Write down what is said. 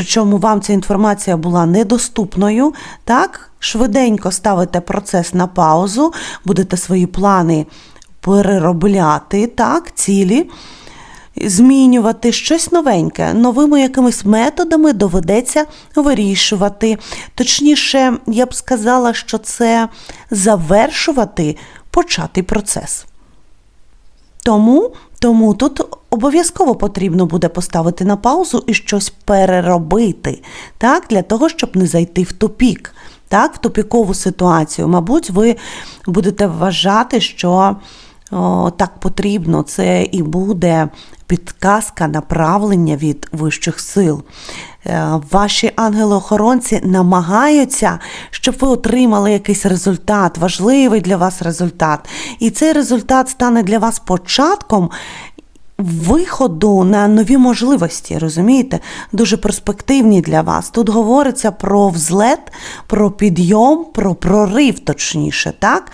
причому вам ця інформація була недоступною, так? Швиденько ставите процес на паузу, будете свої плани переробляти, так, цілі, змінювати щось новеньке. Новими якимись методами доведеться вирішувати. Точніше, я б сказала, що це завершувати початий процес. Тому, тому тут обов'язково потрібно буде поставити на паузу і щось переробити, так, для того, щоб не зайти в тупік, так, в тупікову ситуацію. Мабуть, ви будете вважати, що о, так потрібно, це і буде підказка направлення від вищих сил. Е, Ваші ангели-охоронці намагаються, щоб ви отримали якийсь результат, важливий для вас результат. І цей результат стане для вас початком виходу на нові можливості, розумієте? Дуже перспективні для вас. Тут говориться про взлет, про підйом, про прорив, точніше, так?